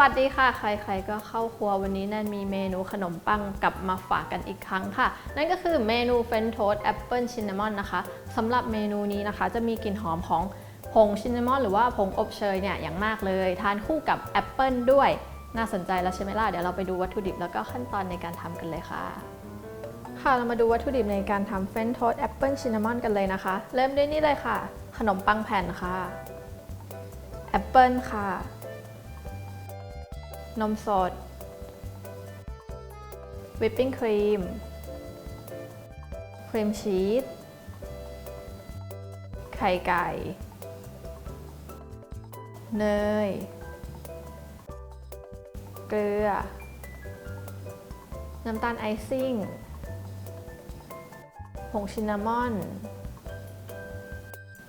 วัสดีค่ะ ใครๆก็เข้าครัววันนี้แนนมีเมนูขนมปังกลับมาฝากกันอีกครั้งค่ะ นั่นก็คือเมนูเฟรนโทสแอปเปิลชินนามอนนะคะสำหรับเมนูนี้นะคะ จะมีกลิ่นหอมของผงชินนามอนหรือว่าผงอบเชยเนี่ยอย่างมากเลย ทานคู่กับแอปเปิลด้วย น่าสนใจแล้วใช่ไหมล่ะ เดี๋ยวเราไปดูวัตถุดิบแล้วก็ขั้นตอนในการทำกันเลยค่ะค่ะเรามาดูวัตถุดิบในการทำเฟรนโทสแอปเปิลชินนามอนกันเลยนะคะ เริ่มด้วยนี่เลยค่ะ ขนมปังแผ่นค่ะแอปเปิลค่ะ นมสด วิปปิ้งครีม ครีมชีส ไข่ไก่ เนย เกลือ น้ำตาลไอซิ่ง ผงชินนามอน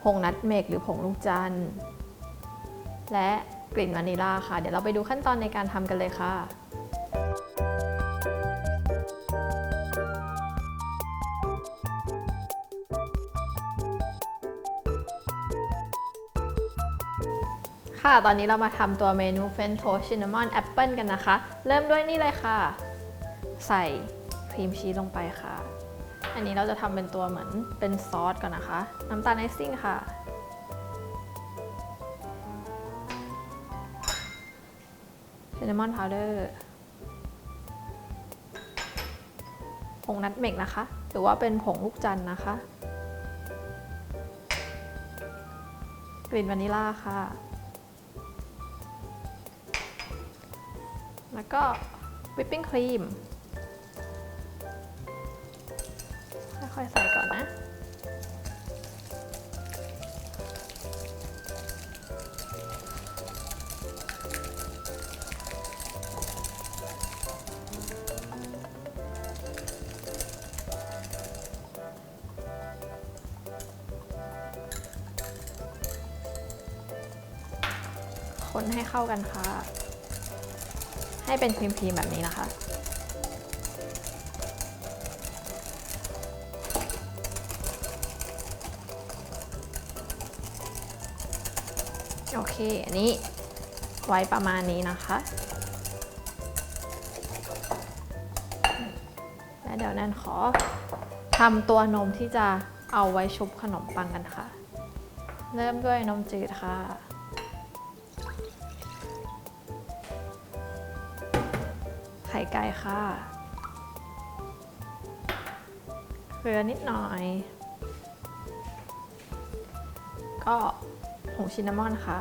ผงนัทเมกหรือผงลูกจันทร์และ กลิ่นวานิลลาค่ะ เดี๋ยวเราไปดูขั้นตอนในการทำกันเลยค่ะค่ะ ตอนนี้เรามาทำตัวเมนูเฟนโทชินนามอนแอปเปิลกันนะคะ เริ่มด้วยนี่เลยค่ะ ใส่ครีมชีสลงไปค่ะ อันนี้เราจะทำเป็นตัวเหมือนเป็นซอสก่อนนะคะ น้ำตาลไอซิ่งค่ะ นนามอนพาวเดอร์ผงนัทเมกนะคะ หรือว่าเป็นผงลูกจันนะคะ กลิ่นวานิลลาค่ะ แล้วก็วิปปิ้งครีมค่อยๆใส่ก่อนนะ คนให้เข้ากันค่ะ ให้เป็นครีมๆแบบนี้นะคะ โอเค อันนี้ไว้ประมาณนี้นะคะและเดี๋ยวแนนขอทำตัวนมที่จะเอาไว้ชุบขนมปังกันค่ะ เริ่มด้วยนมจืดค่ะ ข่ไก่ค่ะเกลือนิดหน่อย ก็ผงชินนามอนค่ะ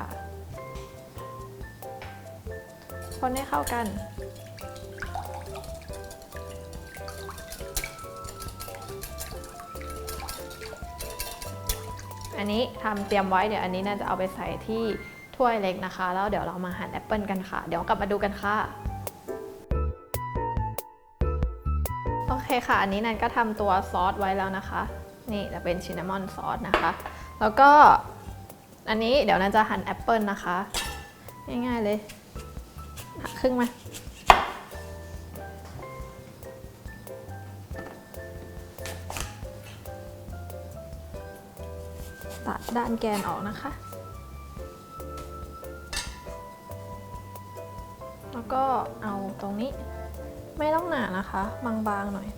คนให้เข้ากัน อันนี้ทำเตรียมไว้เดี๋ยวอันนี้น่าจะเอาไปใส่ที่ถ้วยเล็กนะคะ แล้วเดี๋ยวเรามาหั่นแอปเปิลกันค่ะ เดี๋ยวกลับมาดูกันค่ะ โอเคค่ะ อันนี้นันก็ทำตัวซอสไว้แล้วนะคะ นี่จะเป็นชินนามอนซอสนะคะ แล้วก็อันนี้เดี๋ยวนันจะหั่นแอปเปิลนะคะ ง่ายๆเลยหักครึ่งมาตัดด้านแกนออกนะคะ แล้วก็เอาตรงนี้ ไม่ต้องหนานะคะ บางๆหน่อย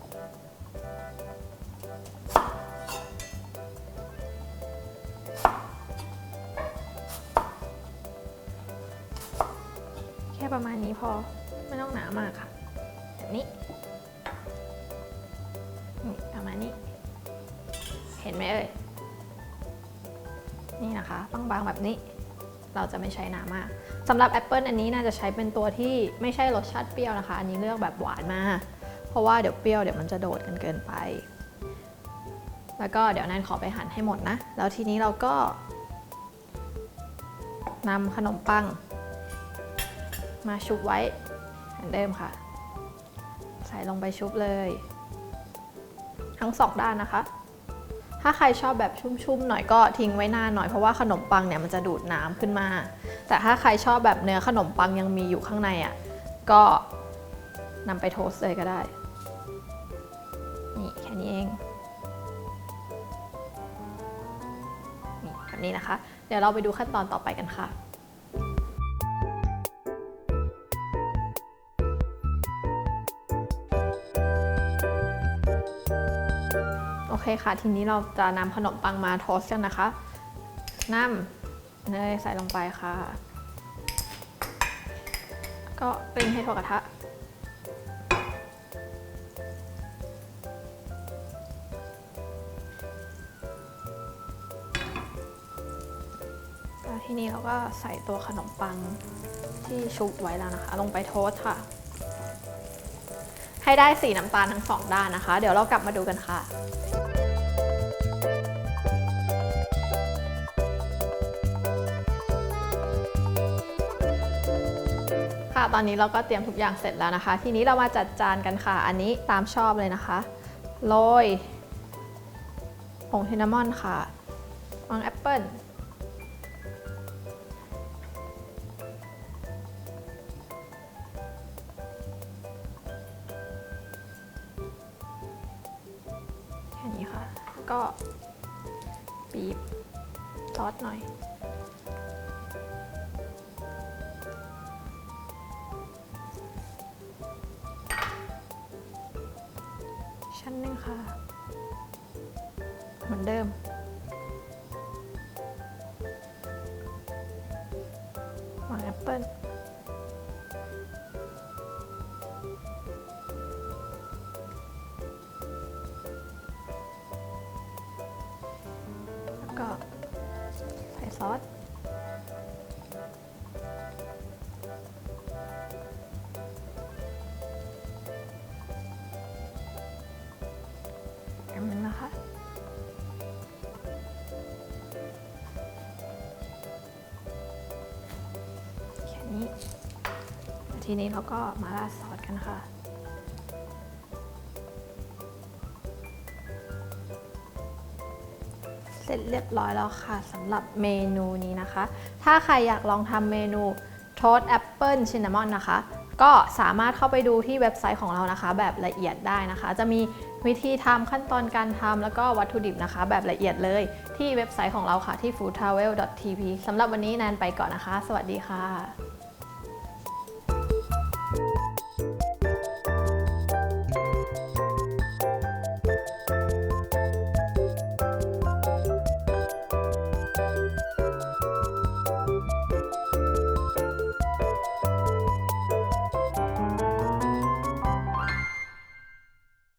แค่ประมาณนี้พอไม่ต้องหนามากค่ะ แบบนี้นี่ประมาณนี้ เห็นไหมเอ่ยนี่นะคะบางๆแบบนี้ เราจะไม่ใช้หนามากสำหรับแอปเปิลอันนี้น่าจะใช้เป็นตัวที่ไม่ใช่รสชาติเปรี้ยวนะคะ อันนี้เลือกแบบหวานมากเพราะว่าเดี๋ยวเปรี้ยวเดี๋ยวมันจะโดดกันเกินไป แล้วก็เดี๋ยวนันขอไปหั่นให้หมดนะ แล้วทีนี้เราก็นำขนมปัง มาชุบไว้เหมือนเดิมค่ะ ใส่ลงไปชุบเลย ทั้งสองด้านนะคะ ถ้าใครชอบแบบชุ่มๆหน่อยก็ทิ้งไว้นานหน่อยเพราะว่าขนมปังเนี่ยมันจะดูดน้ำขึ้นมา แต่ถ้าใครชอบแบบเนื้อขนมปังยังมีอยู่ข้างในอะ่ะก็นำไปโทสเลยก็ได้ นี่แค่นี้เองนี่แบบนี้นะคะ เดี๋ยวเราไปดูขั้นตอนต่อไปกันค่ะ เคค่ะ ทีนี้เราจะนำขนมปังมาโทสกันนะคะนำเนยใส่ลงไปค่ะ ก็กลิ้งให้ทั่วกระทะแล้วทีนี้เราก็ใส่ตัวขนมปังที่ชุบไว้แล้วนะคะ ลงไปโทสค่ะ ให้ได้สีน้ำตาลทั้งสองด้านนะคะ เดี๋ยวเรากลับมาดูกันค่ะ ค่ะ ตอนนี้เราก็เตรียมทุกอย่างเสร็จแล้วนะคะ ทีนี้เรามาจัดจานกันค่ะ อันนี้ตามชอบเลยนะคะ โรยผงซินนามอนค่ะวางแอปเปิลแค่นี้ค่ะแล้วก็บีบซอสหน่อย ชั้นหนึ่งค่ะ เหมือนเดิม วางแอปเปิ้ลแล้วก็ใส่ซอส ทีนี้เราก็มาราดซอสกันค่ะ เสร็จเรียบร้อยแล้วค่ะสำหรับเมนูนี้นะคะ ถ้าใครอยากลองทำเมนูโทสแอปเปิลชินนามอนนะคะ ก็สามารถเข้าไปดูที่เว็บไซต์ของเรานะคะ แบบละเอียดได้นะคะ จะมีวิธีทำขั้นตอนการทำแล้วก็วัตถุดิบนะคะ แบบละเอียดเลยที่เว็บไซต์ของเราค่ะที่ foodtravel.tv สำหรับวันนี้แนนไปก่อนนะคะ สวัสดีค่ะ